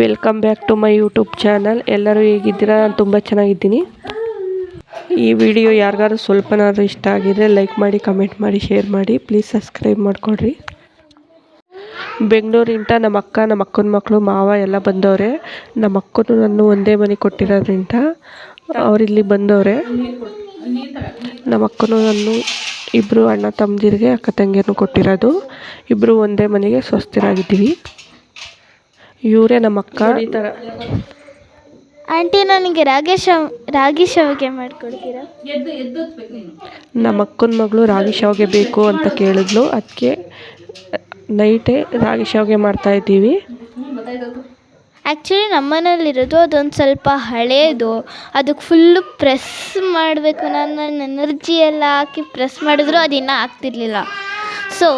Welcome back to my YouTube channel ಎಲ್ಲರೂ ಹೇಗಿದ್ದೀರಾ? ನಾನು ತುಂಬ ಚೆನ್ನಾಗಿದ್ದೀನಿ. ಈ ವಿಡಿಯೋ ಯಾರಿಗಾರು ಸ್ವಲ್ಪನಾದರೂ ಇಷ್ಟ ಆಗಿದ್ರೆ ಲೈಕ್ ಮಾಡಿ ಕಮೆಂಟ್ ಮಾಡಿ ಶೇರ್ ಮಾಡಿ. ಪ್ಲೀಸ್ ಸಬ್ಸ್ಕ್ರೈಬ್ ಮಾಡಿಕೊಡ್ರಿ. ಬೆಂಗಳೂರಿಂದ ನಮ್ಮ ಅಕ್ಕ, ನಮ್ಮ ಅಕ್ಕನ ಮಕ್ಕಳು, ಮಾವ ಎಲ್ಲ ಬಂದವ್ರೆ. ನಮ್ಮ ಅಕ್ಕನು ನಾನು ಒಂದೇ ಮನೆ ಕೊಟ್ಟಿರೋದ್ರಿಂದ ಅವರಿಲ್ಲಿ ಬಂದವ್ರೆ. ನಮ್ಮ ಅಕ್ಕನು ನಾನು ಇಬ್ಬರು ಅಣ್ಣ ತಮ್ಮದಿರಿಗೆ ಅಕ್ಕ ತಂಗಿಯನ್ನು ಕೊಟ್ಟಿರೋದು. ಇಬ್ಬರು ಒಂದೇ ಮನೆಗೆ ಸ್ವಸ್ಥರಾಗಿದ್ದೀವಿ. ಇವರೇ ನಮ್ಮ ಅಕ್ಕ. ಆಂಟಿ ನನಗೆ ರಾಗಿ ಶಾವ್ ರಾಗಿ ಶಾವಿಗೆ ಮಾಡಿಕೊಡ್ತೀರಾ? ನಮ್ಮ ಅಕ್ಕನ ಮಗಳು ರಾಗಿ ಶಾವಿಗೆ ಬೇಕು ಅಂತ ಕೇಳಿದ್ಲು. ಅದಕ್ಕೆ ನೈಟೇ ರಾಗಿ ಶಾವಿಗೆ ಮಾಡ್ತಾ ಇದ್ದೀವಿ. ಆ್ಯಕ್ಚುಲಿ ನಮ್ಮನೇಲಿರೋದು ಅದೊಂದು ಸ್ವಲ್ಪ ಹಳೇದು. ಅದಕ್ಕೆ ಫುಲ್ಲು ಪ್ರೆಸ್ ಮಾಡಬೇಕು. ನಾನು ನನ್ನ ಎನರ್ಜಿ ಎಲ್ಲ ಹಾಕಿ ಪ್ರೆಸ್ ಮಾಡಿದ್ರು ಅದು ಇನ್ನೂ ಆಗ್ತಿರ್ಲಿಲ್ಲ. ಸೊ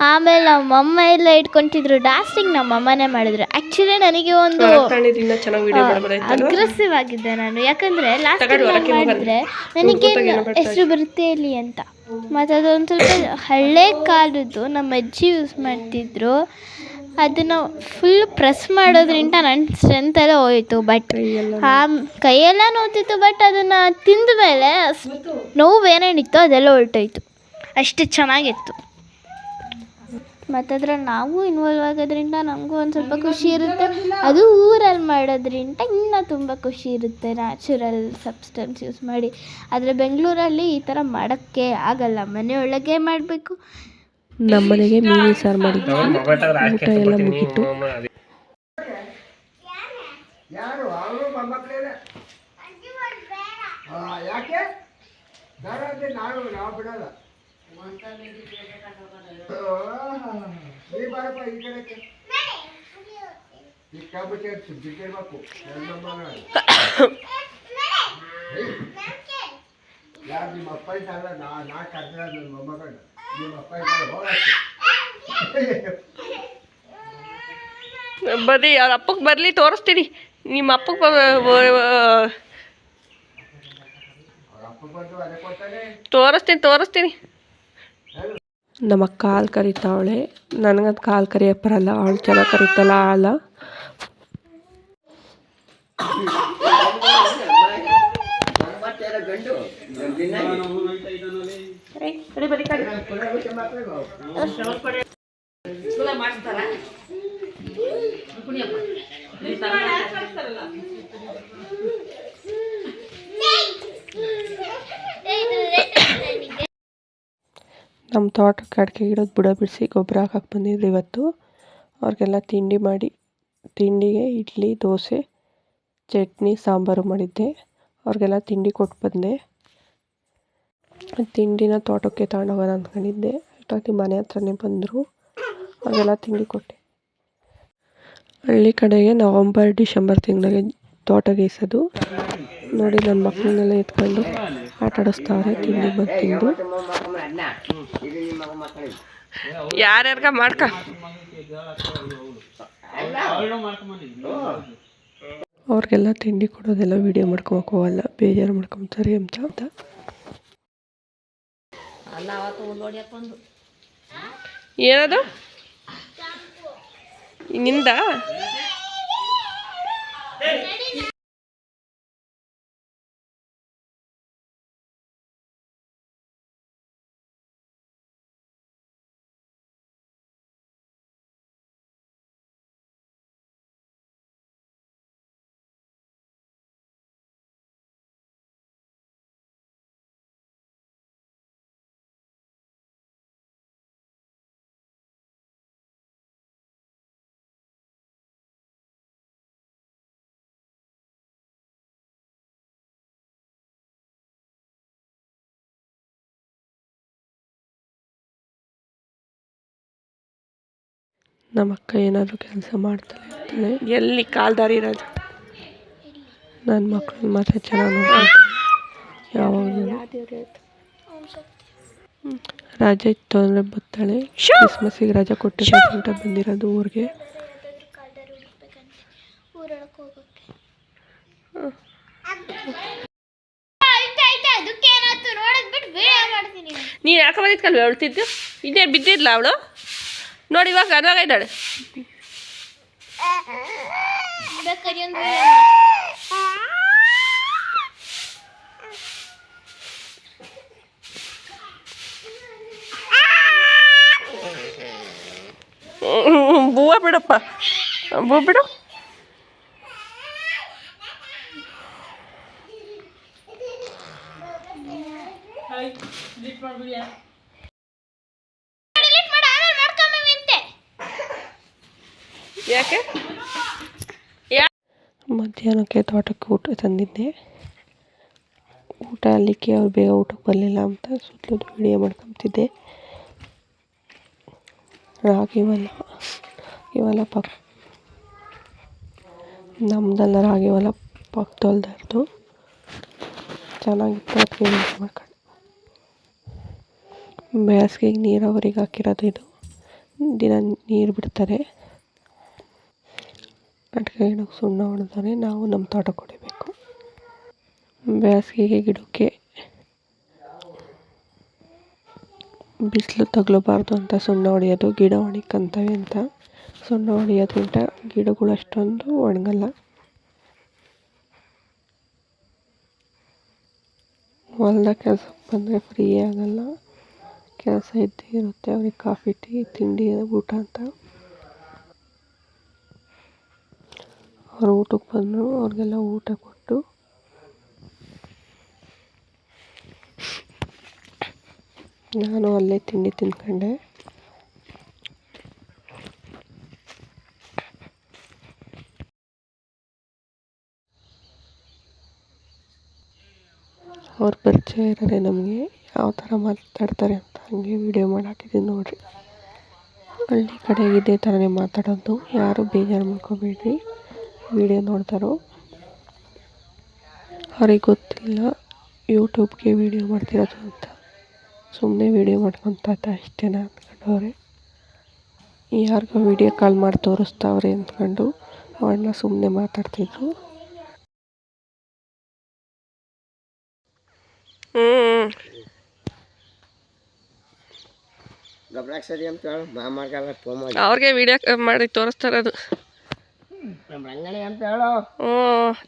ಆಮೇಲೆ ನಮ್ಮಮ್ಮ ಎಲ್ಲ ಇಟ್ಕೊತಿದ್ರು. ನಮ್ಮ ನಮ್ಮಮ್ಮನೇ ಮಾಡಿದ್ರು. ಆ್ಯಕ್ಚುಲಿ ನನಗೆ ಒಂದು ಅಗ್ರೆಸಿವ್ ಆಗಿದ್ದೆ ನಾನು. ಯಾಕಂದರೆ ಲಾಸ್ಟ್. ಮಾಡಿದ್ರೆ ನನಗೆ ಹೆಸರು ಬರುತ್ತೆ ಇಲ್ಲಿ ಅಂತ. ಮತ್ತು ಅದೊಂದು ಸ್ವಲ್ಪ ಹಳೆ ಕಾಲದ್ದು ನಮ್ಮ ಅಜ್ಜಿ ಯೂಸ್ ಮಾಡ್ತಿದ್ರು. ಅದನ್ನು ಫುಲ್ ಪ್ರೆಸ್ ಮಾಡೋದ್ರಿಂದ ನನ್ನ ಸ್ಟ್ರೆಂತ್ ಎಲ್ಲ ಹೋಯಿತು. ಬಟ್ ಆ ಕೈಯೆಲ್ಲ ನೋಯ್ತಿತ್ತು ಬಟ್ ಅದನ್ನು ತಿಂದ ಮೇಲೆ ನೋವು ಏನೇನಿತ್ತು ಅದೆಲ್ಲ ಹೊರಟೋಯ್ತು. ಅಷ್ಟು ಚೆನ್ನಾಗಿತ್ತು. ಮತ್ತು ಅದ್ರಲ್ಲಿ ನಾವು ಇನ್ವಾಲ್ವ್ ಆಗೋದ್ರಿಂದ ನಮಗೂ ಒಂದು ಸ್ವಲ್ಪ ಖುಷಿ ಇರುತ್ತೆ. ಅದು ಊರಲ್ಲಿ ಮಾಡೋದ್ರಿಂದ ಇನ್ನೂ ತುಂಬ ಖುಷಿ ಇರುತ್ತೆ ನ್ಯಾಚುರಲ್ ಸಬ್ಸ್ಟೆನ್ಸ್ ಯೂಸ್ ಮಾಡಿ. ಆದರೆ ಬೆಂಗಳೂರಲ್ಲಿ ಈ ಥರ ಮಾಡೋಕ್ಕೆ ಆಗಲ್ಲ. ಮನೆಯೊಳಗೆ ಮಾಡಬೇಕು. ನಮ್ಮನೆಗೆ ಮೀನು ಸಾರು ಮಾಡಿದ್ವಿ ಊಟ ಎಲ್ಲ ಮುಗೀತು. ಯಾಕೆ? ನಾನು ನಾವು ಬಿಡಲ್ಲ. ಬಾರಪ್ಪ ಈ ಕಡೆಗೆ ಯಾರು ನಿಮ್ಮ ಅಪ್ಪ ನಾ ನಾ ಕರ್ದ ನನ್ನ ನಿಮ್ಮ ಅಪ್ಪ ಇದ್ದಾಗ ಹೋಗಕ್ಕೆ. ಬರ್ರಿ ಅವ್ರ ಅಪ್ಪಗೆ ಬರಲಿ ತೋರಿಸ್ತೀನಿ. ನಿಮ್ಮ ಅಪ್ಪಗೆ ತೋರಿಸ್ತೀನಿ ತೋರಿಸ್ತೀನಿ. ನಮ್ಮ ಕಾಲ್ ಹಾಲು ಕರಿತಾವಳೆ ನನಗಂತ ಕಾಲ್ ಕರಿಯಕ್ಕೆ ಬರಲ್ಲ ಅವಳು ಚೆನ್ನಾಗಿ ಕರಿತಲ್ಲ ಹಾಲ ನಮ್ಮ ತೋಟಕ್ಕೆ ಅಡಿಕೆ ಗಿಡದ ಬುಡ ಬಿಡಿಸಿ ಗೊಬ್ಬರ ಹಾಕಕ್ಕೆ ಬಂದಿದ್ರು ಇವತ್ತು. ಅವ್ರಿಗೆಲ್ಲ ತಿಂಡಿ ಮಾಡಿ, ತಿಂಡಿಗೆ ಇಡ್ಲಿ, ದೋಸೆ, ಚಟ್ನಿ, ಸಾಂಬಾರು ಮಾಡಿದ್ದೆ. ಅವ್ರಿಗೆಲ್ಲ ತಿಂಡಿ ಕೊಟ್ಟು ಬಂದೆ. ತಿಂಡಿನ ತೋಟಕ್ಕೆ ತಗೊಂಡೋಗೋಣ ಅಂದ್ಕೊಂಡಿದ್ದೆ ಅಷ್ಟೊತ್ತಿಗೆ ಮನೆ ಹತ್ರನೇ ಬಂದರು. ಅವ್ರಿಗೆಲ್ಲ ತಿಂಡಿ ಕೊಟ್ಟೆ. ಹಳ್ಳಿ ಕಡೆಗೆ ನವಂಬರ್, ಡಿಸೆಂಬರ್ ತಿಂಗಳಿಗೆ ತೋಟ ಗೇಸೋದು. ನೋಡಿ ನನ್ನ ಮಕ್ಕಳನ್ನೆಲ್ಲ ಎತ್ಕೊಂಡು ಆಟ ತಿಂಡಿ ಬಂದು ತಿಂದು. ಯಾರ್ಯಾರ್ಗ ಮಾಡ್ಕ? ಅವ್ರಿಗೆಲ್ಲ ತಿಂಡಿ ಕೊಡೋದೆಲ್ಲ ವಿಡಿಯೋ ಮಾಡ್ಕೊಳಕ್ ಹೋಗಲ್ಲ. ಬೇಜಾರು ಮಾಡ್ಕೊತಾರೆ ಅಂತ. ಅಂತ ಏನದು? ನಿಂದ? ನಮ್ಮ ಅಕ್ಕ ಏನಾದರೂ ಕೆಲಸ ಮಾಡ್ತಾಳೆ ಇರ್ತಾಳೆ ಎಲ್ಲಿ ಕಾಲ್ದಾರಿ ಇರೋದು ನನ್ನ ಮಕ್ಕಳನ್ನ ಮಾತ್ರ ಚೆನ್ನಾಗಿ ನೋಡ್ಕೊಳ್ತಾಳೆ. ಯಾವಾಗಲೂ ರಜೆ ಇತ್ತು ಅಂದರೆ ಬರ್ತಾಳೆ. ಕ್ರಿಸ್ಮಸ್ಸಿಗೆ ರಜೆ ಕೊಟ್ಟಿರೋದ್ರಿಂದ ಬಂದಿರೋದು ಊರಿಗೆ. ನೀನು ಯಾಕೆ ಬಂದಿದ್ಕಲ್ವ? ಅಳ್ತಿದ್ದು ಇದೇ ಬಿದ್ದಿದ್ಲ ಅವಳು? ನೋಡಿ ಇವಾಗ ಅದಾಗ ಇದ್ದಾಳೆ. ಬೂವ ಬಿಡಪ್ಪ. ಬೂ ಬಿಡು. ಡಿಲೀಟ್ ಮಾಡಿ ಆಮೇಲೆ ಮಾಡ್ಕೊಂಬಂತೆ ಯಾಕೆ? ಮಧ್ಯಾಹ್ನಕ್ಕೆ ತೋಟಕ್ಕೆ ಊಟ ತಂದಿದ್ದೆ. ಊಟ ಅಲ್ಲಿಕ್ಕೆ ಅವ್ರು ಬೇಗ ಊಟಕ್ಕೆ ಬರಲಿಲ್ಲ ಅಂತ ಸುತ್ತಲೂ ವಿಡಿಯೋ ಮಾಡ್ಕೊತಿದ್ದೆ. ರಾಗಿ ಹೊಲ ಇವೆಲ್ಲ ಪಕ್ ನಮ್ದೆಲ್ಲ ರಾಗಿ ಹೊಲ ಪಕ್ಕದೊಲ್ದಾರ್ದು. ಚೆನ್ನಾಗಿತ್ತು ಅದಕ್ಕೆ ಮಾಡ್ಕೊಂಡು. ಬೇಸಿಗೆಗೆ ನೀರಾವರಿಗೆ ಹಾಕಿರೋದು ಇದು. ದಿನ ನೀರು ಬಿಡ್ತಾರೆ. ಅಡಿಕೆ ಗಿಡಕ್ಕೆ ಸುಣ್ಣ ಹೊಡೆದರೆ ನಾವು ನಮ್ಮ ತೋಟಕ್ಕೆ ಹೊಡಿಬೇಕು ಬೇಸಿಗೆಗೆ ಗಿಡಕ್ಕೆ ಬಿಸಿಲು ತಗಲಬಾರ್ದು ಅಂತ ಸುಣ್ಣ ಹೊಡೆಯೋದು, ಗಿಡ ಒಣಕಂತವೆ ಅಂತ ಸುಣ್ಣ ಹೊಡೆಯೋದ್ರಿಂದ ಗಿಡಗಳು ಅಷ್ಟೊಂದು ಒಣಗಲ್ಲ. ಹೊಲ್ದಾಗ ಕೆಲ್ಸಕ್ಕೆ ಬಂದರೆ ಫ್ರೀ ಆಗಲ್ಲ. ಕೆಲಸ ಇದ್ದೇ ಇರುತ್ತೆ. ಅವ್ರಿಗೆ ಕಾಫಿ, ಟೀ, ತಿಂಡಿ, ಊಟ ಅಂತ. ಅವ್ರು ಊಟಕ್ಕೆ ಬಂದರು, ಅವ್ರಿಗೆಲ್ಲ ಊಟ ಕೊಟ್ಟು. ನಾನು ಅಲ್ಲೇ ತಿಂಡಿ ತಿನ್ಕೊಂಡೆ. ಅವ್ರ ಪರಿಚಯ ಇರೋರೆ ನಮಗೆ. ಯಾವ ಥರ ಮಾತಾಡ್ತಾರೆ ಅಂತ ಹಂಗೆ ವಿಡಿಯೋ ಮಾಡಿ ಹಾಕಿದ್ದೀನಿ ನೋಡಿರಿ. ಹಳ್ಳಿ ಕಡೆ ಇದೇ ಥರನೇ ಮಾತಾಡೋದು. ಯಾರೂ ಬೇಜಾರು ಮಾಡ್ಕೋಬೇಡ್ರಿ. ವಿಡಿಯೋ ನೋಡ್ತಾರೋ? ಅವ್ರಿಗೆ ಗೊತ್ತಿಲ್ಲ ಯೂಟ್ಯೂಬ್ಗೆ ವಿಡಿಯೋ ಮಾಡ್ತಿರೋದು ಅಂತ. ಸುಮ್ಮನೆ ವಿಡಿಯೋ ಮಾಡ್ಕೊತ ಅಷ್ಟೇನ ಅಂದ್ಕೊಂಡವ್ರೆ. ಯಾರಿಗೋ ವಿಡಿಯೋ ಕಾಲ್ ಮಾಡಿ ತೋರಿಸ್ತಾವ್ರೆ ಅಂದ್ಕೊಂಡು ಅವಳನ್ನ ಸುಮ್ಮನೆ ಮಾತಾಡ್ತಿದ್ರು. ಅವ್ರಿಗೆ ವಿಡಿಯೋ ಮಾಡಿ ತೋರಿಸ್ತಾ ಇರೋದು ನಮ್ಮ ಅಂತ ಹೇಳೋ. ಹ್ಞೂ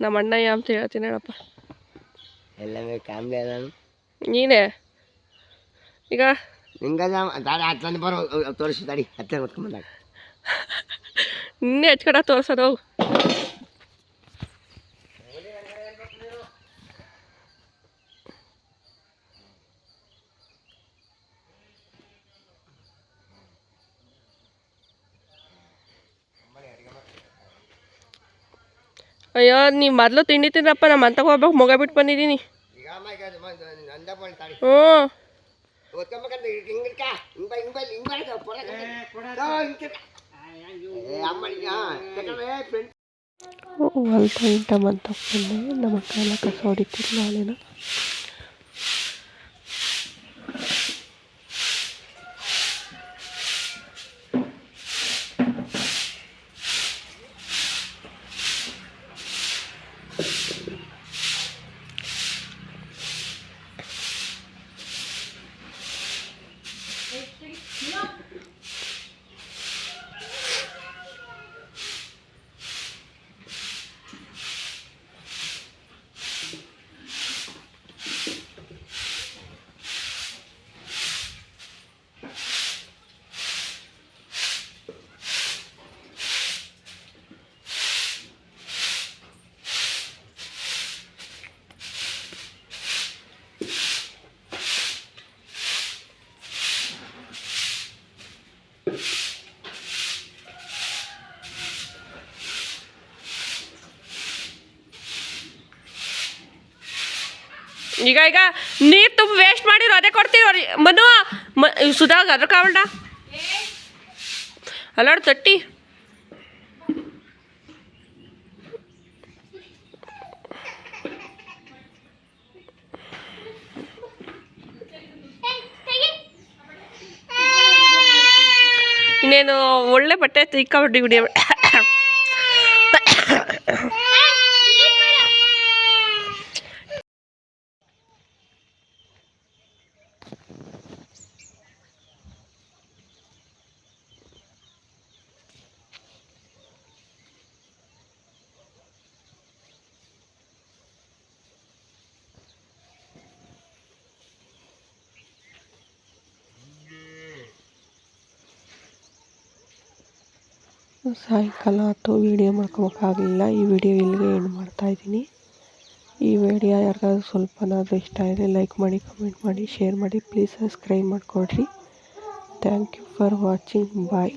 ನಮ್ಮ ಅಣ್ಣಯ್ಯ ಅಂತ ಹೇಳ್ತೀನಿ ಹೇಳಪ್ಪ. ಎಲ್ಲವೇ ಕಾಮ್ಲೆ ನಾನು ನೀನೇ? ಈಗ? ನಿಂಗ ದಾಡಿ ಹತ್ತನೇ ಬರೋ ತೋರಿಸಿ ದಾಡಿ ಹತ್ತಿರ ಹೊತ್ಕೊಂಬಂದಾಗ ನಿನ್ನೆ ಹಚ್ಕಡ ತೋರ್ಸೋದು. ಅಯ್ಯೋ ನೀವು ಮೊದಲು ತಿಂಡಿ ತಿನ್ನಪ್ಪ ನಮ್ಮ ಅಂತ ಹೋಗ್ಬೇಕು ಮೊಗ ಬಿಟ್ಟು ಬಂದಿದ್ದೀನಿ. ಹ್ಞೂ. ಇಂಟ ಬಂತ ಬಂದೆ. ನಮ್ಮ ಅಕ್ಕ ಎಲ್ಲ ಕಸ ಹೊಡಿತಿಲ್ಲ ಅಲ್ಲಿನ ಈಗ ಈಗ ನೀರು ತುಂಬ ವೇಸ್ಟ್ ಮಾಡಿರೋ, ಅದೇ ಕೊಡ್ತೀವಿ ಅವ್ರಿಗೆ. ಮನು, ಮ ಸುಧಾಗ ಅದ್ರ ಕಾವಲ್ಡ? ಅಲ್ಲಾಡು ತಟ್ಟಿ. ಇನ್ನೇನು ಒಳ್ಳೆ ಬಟ್ಟೆ ತಿಕ್ಕಾಬಿಟ್ಟು ವಿಡಿಯೋ ಸಾಯಂಕಾಲ ಆಯ್ತು ವೀಡಿಯೋ ಮಾಡ್ಕೊಳಕ್ಕಾಗಲಿಲ್ಲ ಈ ವಿಡಿಯೋ ಇಲ್ಲಿಗೆ ಎಂಡ್ ಮಾಡ್ತಾಯಿದ್ದೀನಿ ಈ ವಿಡಿಯೋ ಯಾರಿಗಾದ್ರೂ ಸ್ವಲ್ಪನಾದರೂ ಇಷ್ಟ ಆದರೆ ಲೈಕ್ ಮಾಡಿ ಕಮೆಂಟ್ ಮಾಡಿ ಶೇರ್ ಮಾಡಿ ಪ್ಲೀಸ್ ಸಬ್ಸ್ಕ್ರೈಬ್ ಮಾಡಿಕೊಡ್ರಿ thank you for watching bye